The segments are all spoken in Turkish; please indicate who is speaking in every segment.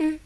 Speaker 1: 음.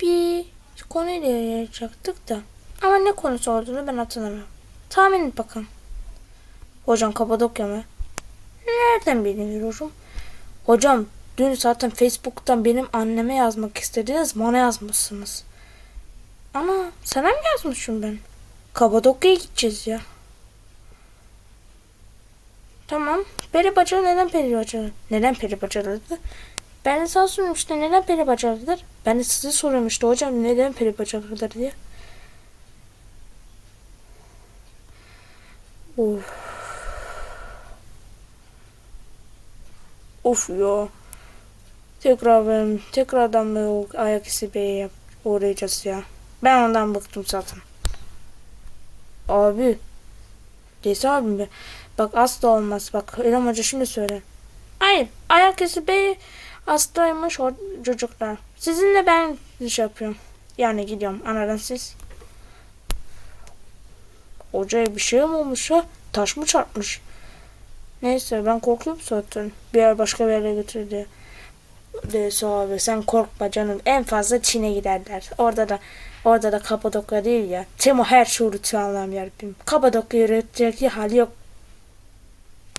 Speaker 1: Bir konuyla yarayacaktık da. Ama ne konusu olduğunu ben hatırlamıyorum. Tahmin et bakalım. Hocam Kapadokya mı? Nereden biliyorum? Hocam dün zaten Facebook'tan benim anneme yazmak istediniz. Bana yazmışsınız. Ana sana mı yazmışım ben? Kapadokya'ya gideceğiz ya. Tamam. Peri bacalı neden peri bacalı? Neden peri bacalıdır? Ben de sana soruyorum işte neden peri bacalıdır? Ben de size soruyorum hocam neden peri bacalıdır diye. Of. Of ya. Tekrar ben tekrardan o ayak izi beye uğrayacağız ya. Ben ondan bıktım zaten. Abi. Desi abim be. Bak asla olmaz. Bak İrem Hoca şimdi söyle. Hayır. Ayak izi bey hastaymış o çocuklar. Sizinle ben iş yapıyorum. Yani gidiyorum. Anladın siz. Hocaya bir şey mi olmuş ya? Taş mı çarpmış? Neyse ben korkuyorum zaten. Bir yer başka bir yere götür diye. Neyse abi sen korkma canım. En fazla Çin'e giderler. Orada da orada da Kapadokya değil ya. Timo her şeyi unutuyor Allah'ım yarabbim. Kapadokya üretecek hali yok.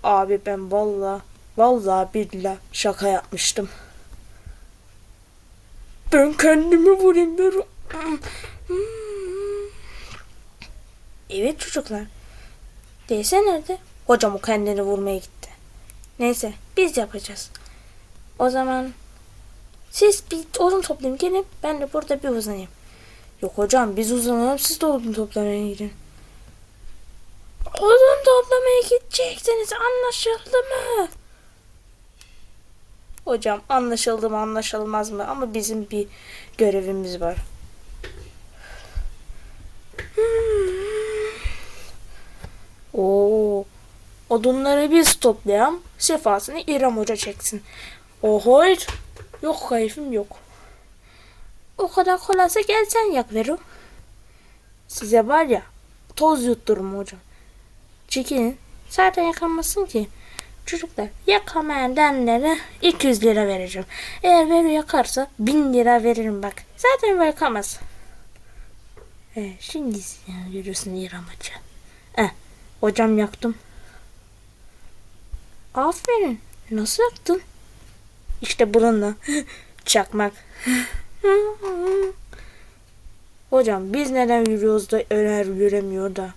Speaker 1: Abi ben valla valla billah şaka yapmıştım. Ben kendimi vurayım ben. Evet çocuklar. Değse nerede? Hocam o kendini vurmaya gitti. Neyse biz yapacağız. O zaman siz bir odun toplayın gelin. Ben de burada bir uzanayım. Yok hocam biz uzanalım siz de odun toplamaya gidin. Odun toplamaya gideceksiniz anlaşıldı mı? Hocam anlaşıldı mı anlaşılmaz mı ama bizim bir görevimiz var. Oo. Odunları biz toplayalım. Sefasını İrem Hoca çeksin. Oho. Yok keyfim yok. O kadar kolaysa gel sen yak Vero. Size var ya toz yutturum hocam. Çekilin. Zaten yakamazsın ki. Çocuklar yakamayan denlere 200 lira vereceğim. Eğer Vero yakarsa 1000 lira veririm bak. Zaten yakamaz. Ee, şimdi ya, görüyorsun Hoca. Eh, hocam yaktım. Aferin. Nasıl yaktın? İşte bununla. Çakmak. Hocam biz neden yürüyoruz da Ömer yüremiyor da?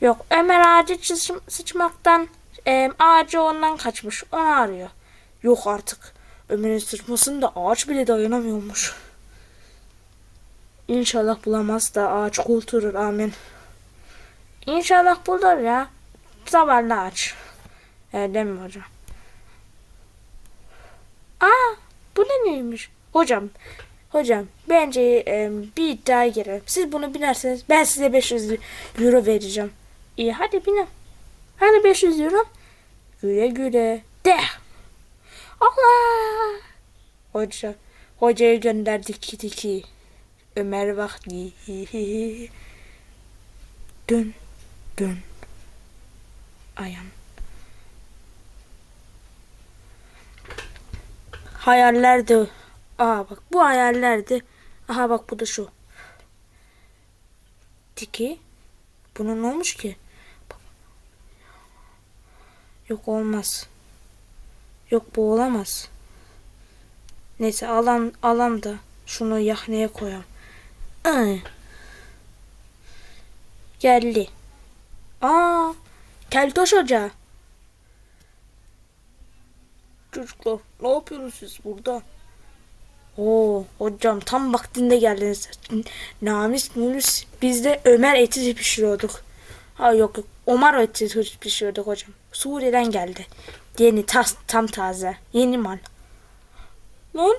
Speaker 1: Yok Ömer ağacı sıçmaktan e, ağacı ondan kaçmış. Onu arıyor. Yok artık. Ömer'in sıçmasını da ağaç bile dayanamıyormuş. İnşallah bulamaz da ağaç kurtulur amin. İnşallah bulur ya. Zavallı ağaç. Değil mi hocam? Aa, bu ne neymiş? Hocam, hocam bence e, bir iddiaya girelim. Siz bunu binerseniz ben size 500 euro vereceğim. İyi hadi binin. Hadi 500 euro. Güle güle. De. Allah. Hoca, hocayı gönderdik ki Ömer vakti. Dön, dön. Ayan. Hayallerdi. Aa bak bu hayallerdi. Aha bak bu da şu. Tiki. Bunun ne olmuş ki? Yok olmaz. Yok bu olamaz. Neyse alan alan da şunu yahneye koyalım. Ay. Geldi. Aa, Keltoş Hoca. Çocuklar ne yapıyorsunuz siz burada? Oo hocam tam vaktinde geldiniz. Namis Munis biz de Ömer eti pişiriyorduk. Ha yok yok Omar eti pişiriyorduk hocam. Suriye'den geldi. Yeni tas, tam taze. Yeni mal. Lan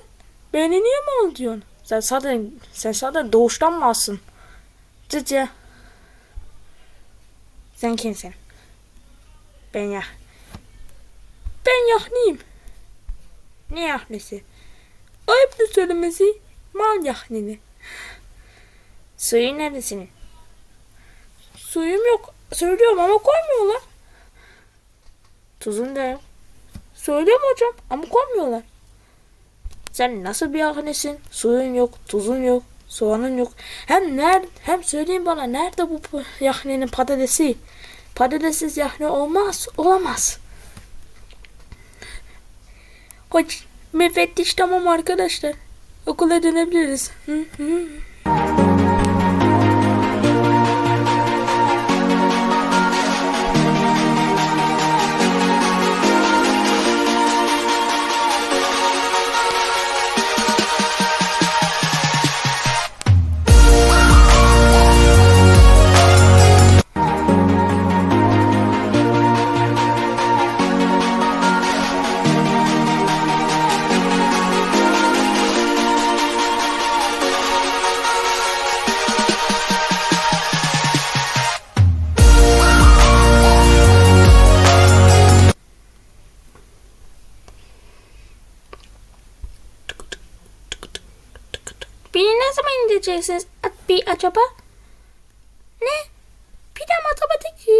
Speaker 1: beni niye mal diyorsun? Sen zaten sen zaten doğuştan malsın. Cıcı. Sen kimsin? Ben ya. Ben yahniyim. Ne yahnisi? Ayıptır söylemesi. Mal yahnini. Suyun nerede senin? Suyum yok. Söylüyorum ama koymuyorlar. Tuzun da. Söylüyorum hocam ama koymuyorlar. Sen nasıl bir yahnisin? Suyun yok, tuzun yok, soğanın yok. Hem nerede, hem söyleyin bana nerede bu yahninin patatesi? Patatessiz yahni olmaz, olamaz. Hoş, müfettiş tamam arkadaşlar. Okula dönebiliriz. Hı hı. söyleyeceksiniz bir acaba? Ne? Bir de matematik e,